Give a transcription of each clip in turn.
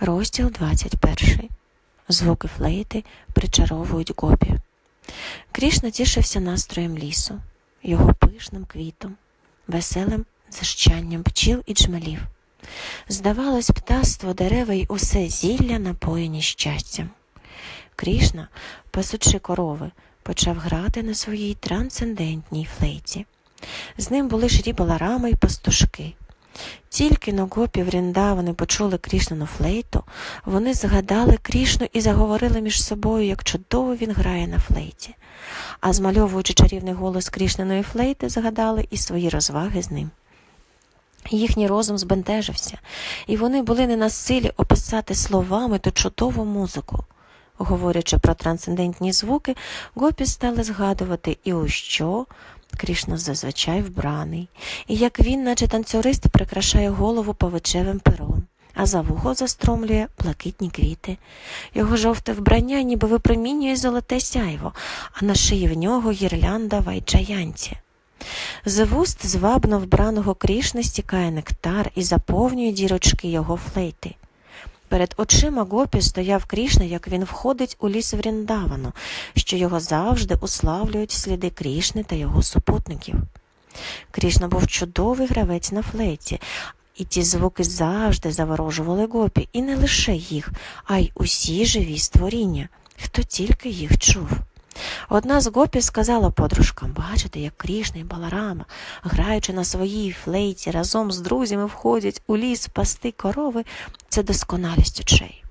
Розділ 21. Звуки флейти причаровують гопі. Крішна тішився настроєм лісу, його пишним квітом, веселим зищанням пчіл і джмелів. Здавалось, птаство, дерева й усе зілля напоєні щастям. Крішна, пасучи корови, почав грати на своїй трансцендентній флейті. З ним були шрі баларами й пастушки. Тільки на гопі Вріндавани почули Крішнану флейту, вони згадали Крішну і заговорили між собою, як чудово він грає на флейті. А змальовуючи чарівний голос Крішнаної флейти, згадали і свої розваги з ним. Їхній розум збентежився, і вони були не на силі описати словами ту чудову музику. Говорячи про трансцендентні звуки, гопі стали згадувати і у що Крішна зазвичай вбраний, і як він, наче танцюрист, прикрашає голову павичевим пером, а за вухо застромлює блакитні квіти. Його жовте вбрання ніби випромінює золоте сяйво, а на шиї в нього гірлянда вайджаянці. З вуст звабно вбраного Крішни стікає нектар і заповнює дірочки його флейти. Перед очима Гопі стояв Крішна, як він входить у ліс Вріндавану, що його завжди уславлюють сліди Крішни та його супутників. Крішна був чудовий гравець на флейті, і ті звуки завжди заворожували Гопі, і не лише їх, а й усі живі створіння, хто тільки їх чув. Одна з гопі сказала подружкам бачите, як Крішна і Баларама, граючи на своїй флейті, разом з друзями входять у ліс пасти корови, це досконалість очей.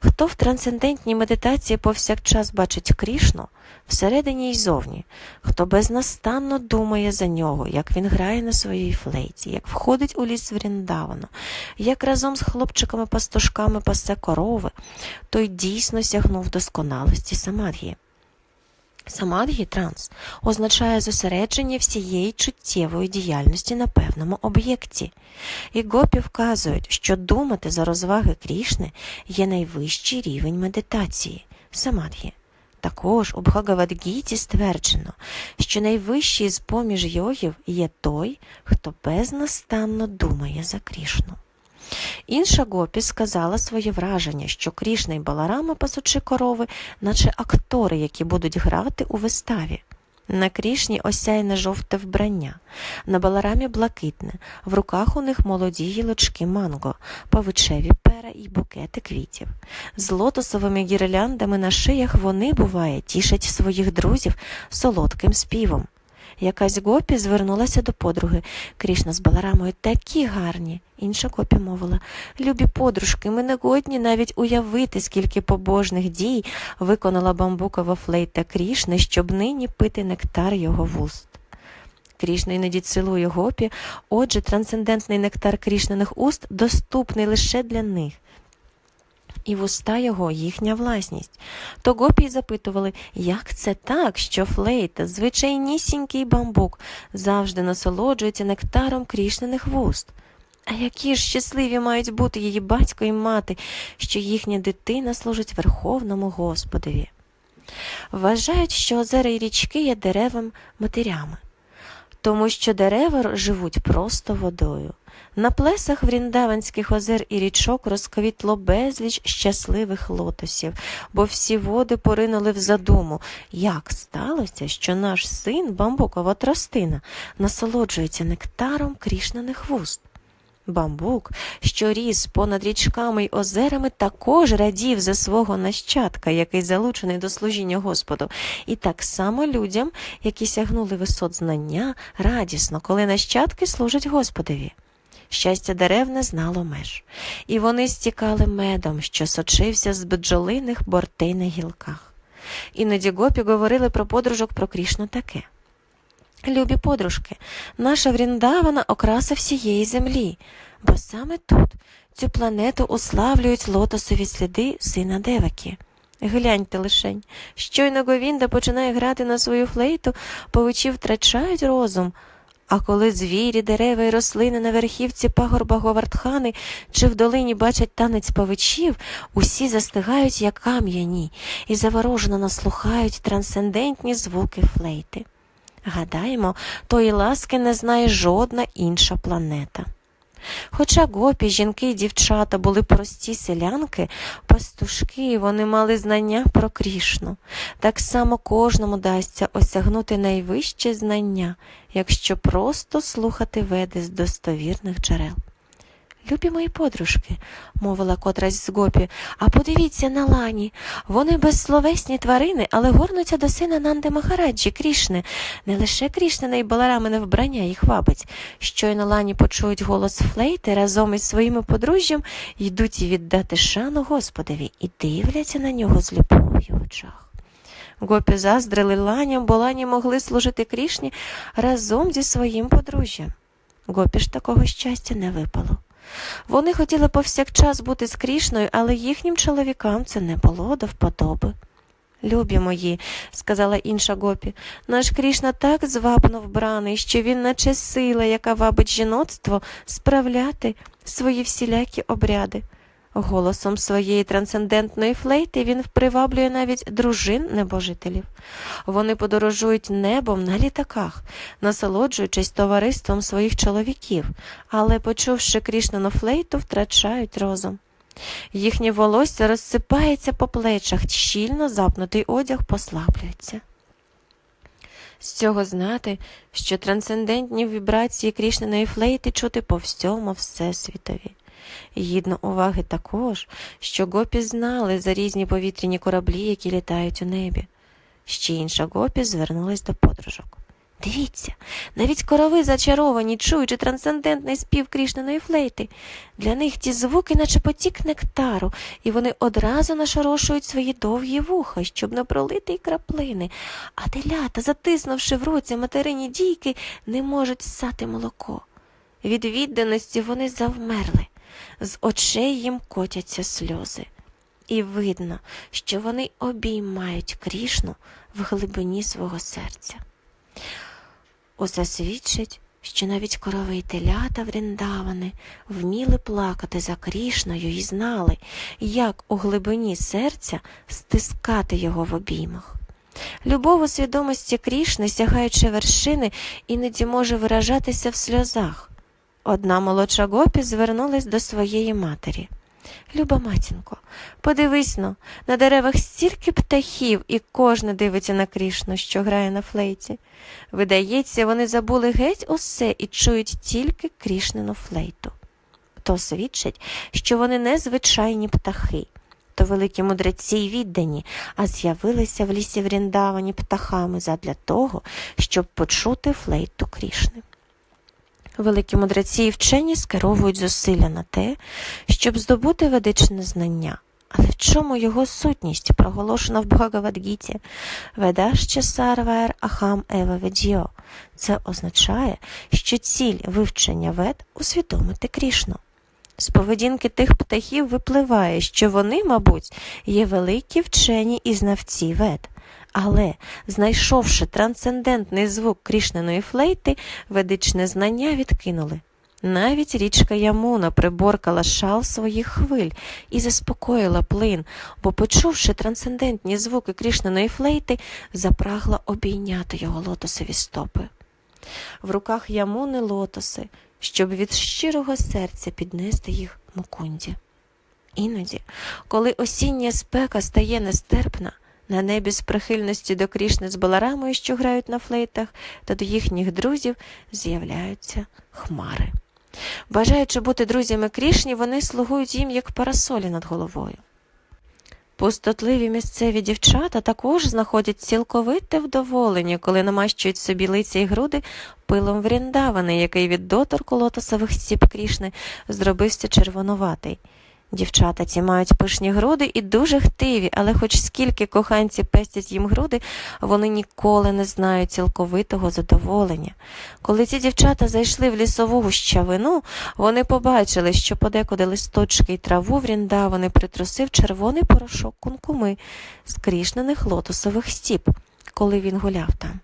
Хто в трансцендентній медитації повсякчас бачить Крішну всередині й зовні, хто безнастанно думає за нього, як він грає на своїй флейті, як входить у ліс Вріндавану, як разом з хлопчиками-пастушками пасе корови, той дійсно сягнув досконалості самадхії. Самадгі транс означає зосередження всієї чуттєвої діяльності на певному об'єкті. І гопі вказують, що думати за розваги Крішни є найвищий рівень медитації самадгі. Також у Бхагавадгіті стверджено, що найвищий з поміж йогів є той, хто безнастанно думає за Крішну. Інша гопі сказала своє враження, що Крішна і Баларама, пасучи корови, наче актори, які будуть грати у виставі. На Крішні осяйне жовте вбрання, на Баларамі блакитне, в руках у них молоді гілочки манго, павичеві пера і букети квітів. З лотосовими гірляндами на шиях вони, буває, тішать своїх друзів солодким співом. Якась гопі звернулася до подруги. Крішна з Баларамою такі гарні. Інша гопі мовила Любі подружки, ми не годні навіть уявити, скільки побожних дій виконала бамбукова флейта Крішни, щоб нині пити нектар його вуст. Крішна іноді цілує гопі, отже, трансцендентний нектар крішнених уст доступний лише для них і вуста його їхня власність. То гопі запитували, як це так, що флейта, звичайнісінький бамбук, завжди насолоджується нектаром крішнених вуст. А які ж щасливі мають бути її батько і мати, що їхня дитина служить Верховному Господові. Вважають, що озера і річки є деревам матерями, тому що дерева живуть просто водою. На плесах вріндаванських озер і річок розквітло безліч щасливих лотосів, бо всі води поринули в задуму, як сталося, що наш син, бамбукова тростина, насолоджується нектаром крішнаних вуст. Бамбук, що ріс понад річками й озерами, також радів за свого нащадка, який залучений до служіння Господу, і так само людям, які сягнули висот знання, радісно, коли нащадки служать Господові. Щастя дерев не знало меж, і вони стікали медом, що сочився з бджолиних бортей на гілках. Іноді гопі говорили про подружок про Крішну таке. Любі подружки, наша Вріндавана окраса всієї землі, бо саме тут цю планету уславлюють лотосові сліди сина Деваки. Гляньте лишень, щойно Говінда починає грати на свою флейту, повичі втрачають розум. А коли звірі, дерева і рослини на верхівці пагорба Говардхани чи в долині бачать танець павичів, усі застигають, як кам'яні, і заворожено наслухають трансцендентні звуки флейти. Гадаємо, тої ласки не знає жодна інша планета. Хоча гопі, жінки і дівчата були прості селянки, пастушки, вони мали знання про Крішну. Так само кожному дасться осягнути найвище знання, якщо просто слухати веди з достовірних джерел. Любі мої подружки, мовила котрась з гопі, а подивіться на лані. Вони безсловесні тварини, але горнуться до сина Нанди Махараджі, Крішни. Не лише Крішнина і Баларамине вбрання їх вабить. Щойно лані почують голос флейти разом із своїми подружжям, йдуть віддати шану Господові і дивляться на нього з любов'ю в очах. Гопі заздрили ланям, бо лані могли служити Крішні разом зі своїм подружжям. Гопі ж такого щастя не випало. Вони хотіли повсякчас бути з Крішною, але їхнім чоловікам це не було до вподоби. Любі мої, сказала інша гопі, наш Крішна так звабно вбраний, що він, наче сила, яка вабить жіноцтво, справляти свої всілякі обряди. Голосом своєї трансцендентної флейти він приваблює навіть дружин небожителів. Вони подорожують небом на літаках, насолоджуючись товариством своїх чоловіків, але, почувши Крішнану флейту, втрачають розум. Їхнє волосся розсипається по плечах, щільно запнутий одяг послаблюється. З цього знати, що трансцендентні вібрації Крішнаної флейти чути по всьому всесвітові. Гідно уваги також, що гопі знали за різні повітряні кораблі, які літають у небі. Ще інша гопі звернулась до подружок. Дивіться, навіть корови зачаровані, чуючи трансцендентний спів Крішнаної флейти. Для них ті звуки, наче потік нектару, і вони одразу нашорошують свої довгі вуха, щоб не пролити й краплини, а телята, затиснувши в році материні дійки, не можуть ссати молоко. Від відданості вони завмерли, з очей їм котяться сльози. І видно, що вони обіймають Крішну в глибині свого серця. Усе свідчить, що навіть корови й телята вріндавани вміли плакати за Крішною і знали, як у глибині серця стискати його в обіймах. Любов у свідомості Крішни, сягаючи вершини, іноді може виражатися в сльозах. Одна молодша гопі звернулась до своєї матері. Люба матінко, подивись но, на деревах стільки птахів, і кожна дивиться на Крішну, що грає на флейті. Видається, вони забули геть усе і чують тільки Крішнину флейту. То свідчить, що вони не звичайні птахи, то великі мудреці й віддані, а з'явилися в лісі Вріндавані птахами задля того, щоб почути флейту Крішни. Великі мудреці і вчені скеровують зусилля на те, щоб здобути ведичне знання. Але в чому його сутність, проголошена в Бхагавадгіті Ведаще Сарваер Ахам Ева Ведіо? Це означає, що ціль вивчення вед усвідомити Крішну. З поведінки тих птахів випливає, що вони, мабуть, є великі вчені і знавці вед. Але, знайшовши трансцендентний звук Крішниної флейти, ведичне знання відкинули. Навіть річка Ямуна приборкала шал своїх хвиль і заспокоїла плин, бо, почувши трансцендентні звуки Крішниної флейти, запрагла обійняти його лотосові стопи. В руках Ямуни лотоси, щоб від щирого серця піднести їх мукунді. Іноді, коли осіння спека стає нестерпна, на небі з прихильності до Крішни з Баларамою, що грають на флейтах, та до їхніх друзів з'являються хмари. Бажаючи бути друзями Крішні, вони слугують їм як парасолі над головою. Пустотливі місцеві дівчата також знаходять цілковите вдоволення, коли намащують собі лиця й груди пилом вріндавани, який від доторку лотосових стіп Крішни зробився червонуватий. Дівчата ці мають пишні груди і дуже хтиві, але хоч скільки коханці пестять їм груди, вони ніколи не знають цілковитого задоволення. Коли ці дівчата зайшли в лісову гущавину, вони побачили, що подекуди листочки й траву вріндавани притрусив червоний порошок кункуми з крішнених лотосових стіп, коли він гуляв там.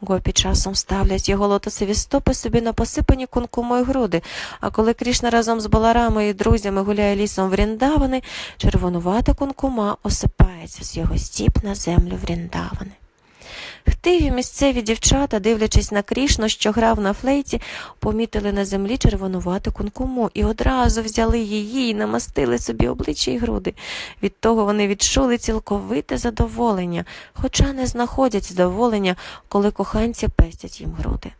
Гопі часом ставлять його лотосові стопи собі на посипані кункумою груди, а коли Крішна разом з Баларамою і друзями гуляє лісом Вріндавани, червонувата кункума осипається з його стіп на землю Вріндавани. Хтиві місцеві дівчата, дивлячись на Крішну, що грав на флейті, помітили на землі червонувату кункуму і одразу взяли її і намастили собі обличчя й груди. Від того вони відчули цілковите задоволення, хоча не знаходять задоволення, коли коханці пестять їм груди.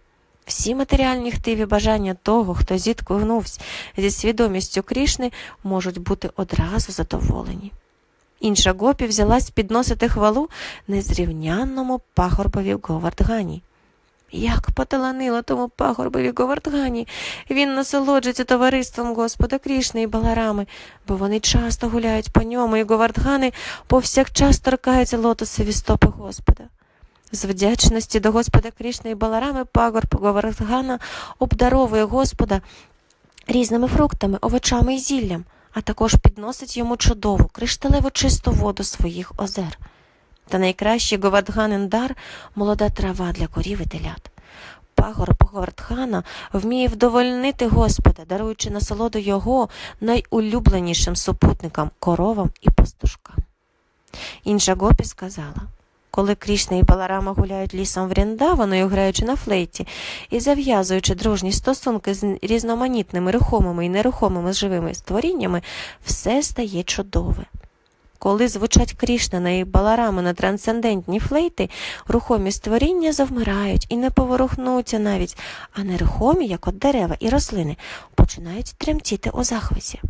Всі матеріальні хтиві бажання того, хто зіткнувся зі свідомістю Крішни, можуть бути одразу задоволені. Інша гопі взялась підносити хвалу незрівнянному пагорбові Говардгані. Як поталанило тому пагорбові Говардгані. Він насолоджується товариством Господа Крішни і Баларами, бо вони часто гуляють по ньому, і Говардгани повсякчас торкаються лотосові стопи Господа. З вдячності до Господа Крішни і Баларами пагорб Говардгана обдаровує Господа різними фруктами, овочами і зіллям, а також підносить йому чудову, кришталево чисту воду своїх озер. Та найкращий Говардганин дар – молода трава для корів і телят. Пагорб Говардхана вміє вдовольнити Господа, даруючи насолоду його найулюбленішим супутникам – коровам і пастушкам. Інша гопі сказала – коли Крішна і Баларама гуляють лісом Вріндаваною, граючи на флейті і зав'язуючи дружні стосунки з різноманітними рухомими і нерухомими живими створіннями, все стає чудове. Коли звучать Крішнана і Баларами на трансцендентні флейти, рухомі створіння завмирають і не поворухнуться навіть, а нерухомі, як от дерева і рослини, починають тремтіти у захваті.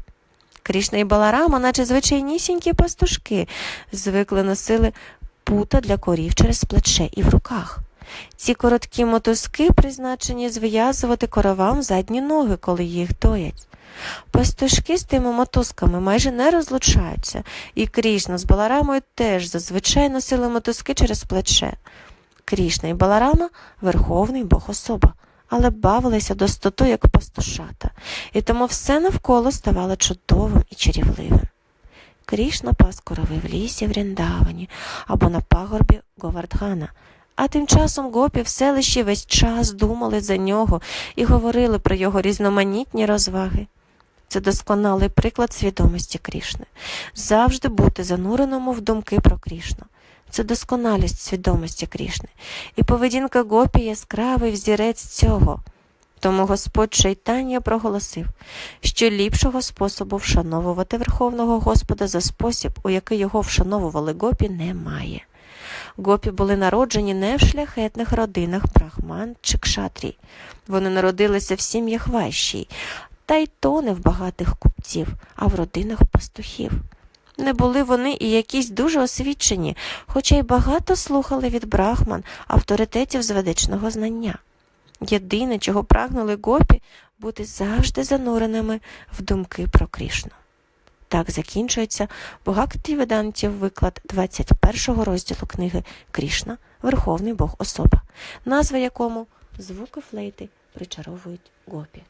Крішна і Баларама, наче звичайнісінькі пастушки, звикли носили пута для корів через плече і в руках. Ці короткі мотузки призначені зв'язувати коровам задні ноги, коли їх доять. Пастушки з тими мотузками майже не розлучаються, і Крішна з Баларамою теж зазвичай носили мотузки через плече. Крішна і Баларама верховний бог особа, але бавилися достоту, як пастушата, і тому все навколо ставало чудовим і чарівливим. Крішна пас в лісі в Ріндавані або на пагорбі Говардгана. А тим часом гопі в селищі весь час думали за нього і говорили про його різноманітні розваги. Це досконалий приклад свідомості Крішни. Завжди бути зануреному в думки про Крішну. Це досконалість свідомості Крішни. І поведінка гопі яскравий взірець цього. Тому Господь Чайтання проголосив, що ліпшого способу вшановувати Верховного Господа за спосіб, у який його вшановували гопі, немає. Гопі були народжені не в шляхетних родинах брахман чи кшатрій. Вони народилися в сім'ях ващій, та й то не в багатих купців, а в родинах пастухів. Не були вони і якісь дуже освічені, хоча й багато слухали від брахман авторитетів з ведичного знання. Єдине, чого прагнули гопі, бути завжди зануреними в думки про Крішну. Так закінчується Богакті Ведантів виклад 21 розділу книги Крішна, Верховний Бог Особа, назва якому звуки флейти причаровують гопі.